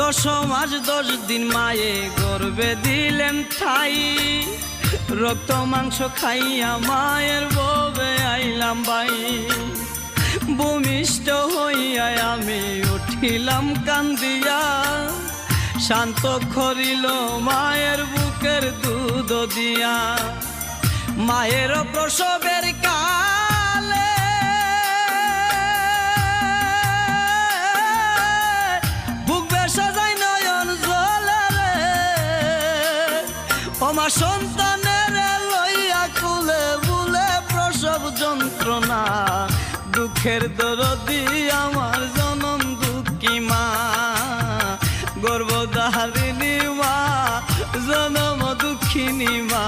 সমাজ দশ দিন মায়ে গর্বে দিলেন ঠাই। রক্ত, মাংস খাইয়া মায়ের ববে আইলাম বাই। ভূমিষ্ঠ হইয়া আমি উঠিলাম কান্দিয়া। শান্ত করিল মায়ের বুকের দুধ দিয়া। মায়ের প্রসবের কালে আমার সন্তানের লইয়া কুলে বুলে প্রসব যন্ত্রণা। দুঃখের দরদি আমার জনম দুঃখী মা। গর্বদাহারিণী মা, জনম দুঃখিনী মা।